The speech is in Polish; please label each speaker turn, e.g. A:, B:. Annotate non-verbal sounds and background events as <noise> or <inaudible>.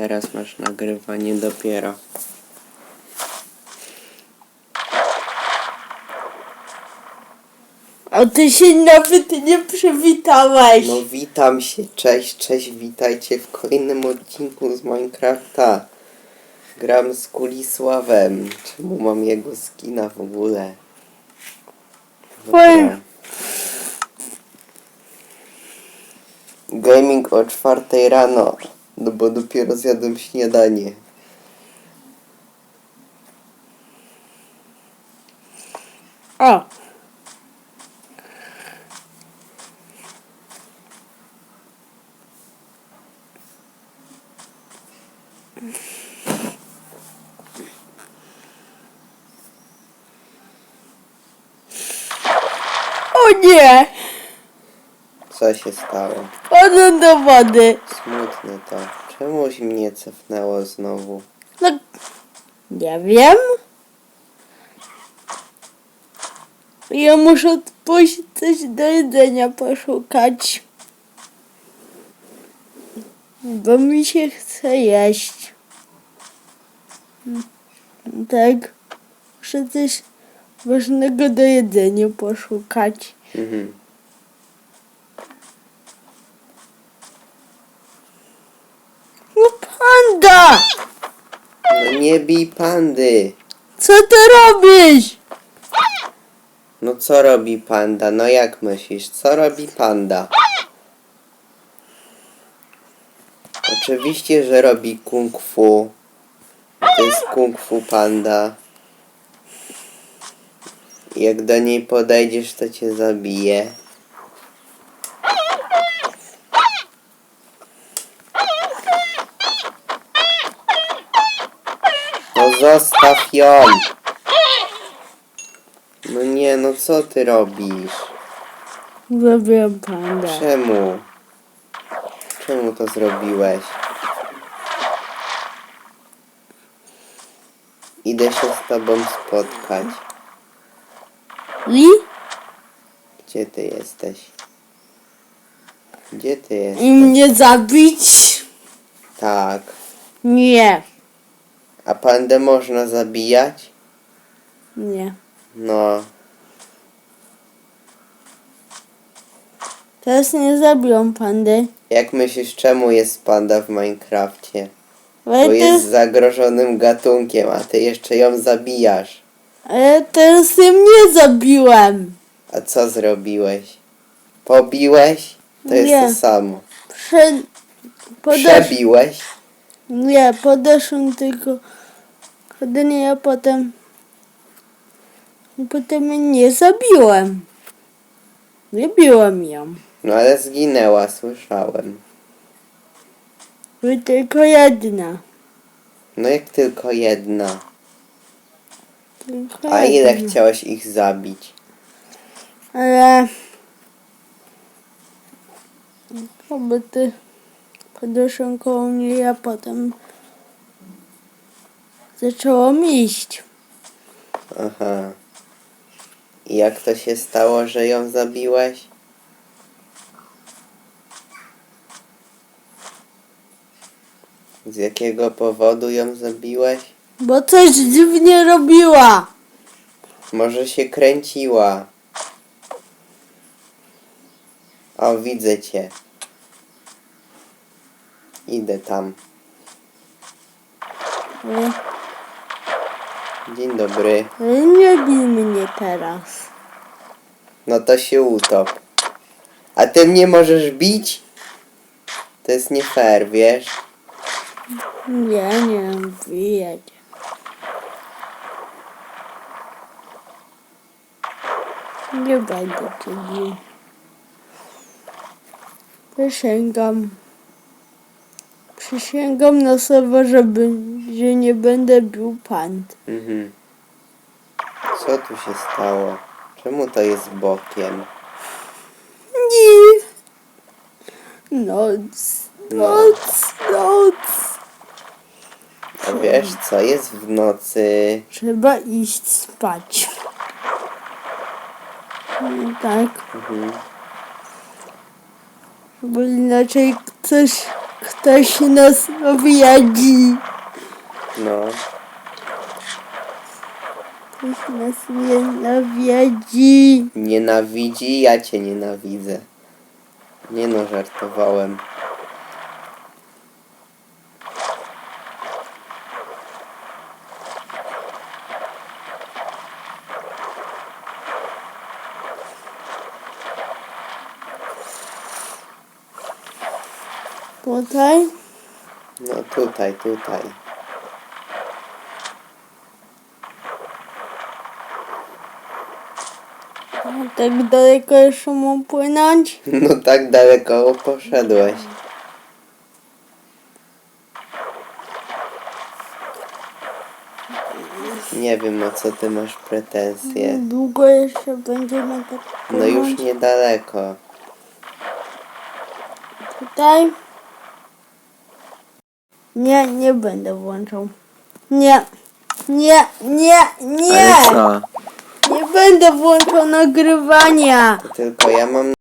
A: Teraz masz nagrywanie dopiero.
B: A ty się nawet nie przywitałeś.
A: No witam się, cześć, cześć, witajcie w kolejnym odcinku z Minecrafta. Gram z Kulisławem. Czemu mam jego skina w ogóle?
B: Fajnie.
A: Gaming o czwartej rano, no bo dopiero zjadłem śniadanie.
B: O. O nie!
A: Co się stało?
B: Chodzę do wody.
A: Smutne to. Czemuś mnie cofnęło znowu?
B: No, nie wiem. Ja muszę pójść coś do jedzenia poszukać. Bo mi się chce jeść. Tak. Muszę coś ważnego do jedzenia poszukać.
A: Mhm.
B: No panda!
A: No nie bij pandy!
B: Co ty robisz?
A: No co robi panda? No jak myślisz? Co robi panda? Oczywiście, że robi kung fu. To jest kung fu panda. Jak do niej podejdziesz, to cię zabije. Zostaw ją! No nie, no co ty robisz?
B: Zabiłem panda.
A: Czemu? Czemu to zrobiłeś? Idę się z tobą spotkać.
B: I?
A: Gdzie ty jesteś? Gdzie ty
B: I
A: jesteś?
B: mnie zabić?
A: Tak.
B: Nie.
A: A pandę można zabijać?
B: Nie.
A: No.
B: Teraz nie zabiłam pandy.
A: Jak myślisz, czemu jest panda w Minecrafcie?
B: Ale,
A: Bo jest zagrożonym gatunkiem, a ty jeszcze ją zabijasz.
B: ale teraz ją nie zabiłem.
A: A co zrobiłeś? Pobiłeś? To jest
B: Nie.
A: to samo.
B: Prze... Podesz...
A: Przebiłeś?
B: Nie, podeszłem tylko jedynie a potem potem nie zabiłem. Nie biłem ją.
A: No ale zginęła, słyszałem.
B: Była tylko jedna.
A: No jak tylko jedna.
B: Tylko
A: A ile
B: jedna.
A: chciałeś ich zabić?
B: Ale... Chyba ty podeszłem koło mnie, a potem zaczęłam iść.
A: Aha. I jak to się stało, że ją zabiłeś? Z jakiego powodu ją zabiłeś?
B: Bo coś dziwnie robiła.
A: Może się kręciła. O, widzę cię. Idę tam. Dzień dobry.
B: nie bij mnie teraz.
A: No to się utop. A ty mnie możesz bić? To jest nie fair, wiesz?
B: Nie, nie, wyjedzie. Nie będę cię bił. Przysięgam. Przysięgam na sobie, żeby, że nie będę bił pand.
A: Mhm. Co tu się stało? Czemu to jest bokiem?
B: Nie. Noc, noc, noc.
A: A wiesz co jest w nocy?
B: Trzeba iść spać. No Tak,
A: Mhm.
B: bo inaczej coś Ktoś nas nawiedzi.
A: No,
B: Ktoś nas nie nawiedzi.
A: nienawidzi, ja cię nienawidzę. Nie no, żartowałem.
B: Tutaj?
A: No tutaj, tutaj.
B: Tak daleko jeszcze mam płynąć? <laughs>
A: No tak daleko poszedłeś. Nie wiem o co ty masz pretensje.
B: Długo jeszcze będziemy tak
A: No
B: płynąć?
A: już niedaleko.
B: Tutaj? Nie, nie będę włączał. Nie. Nie, nie, nie!
A: Ale co?
B: Nie będę włączał nagrywania!
A: To tylko ja mam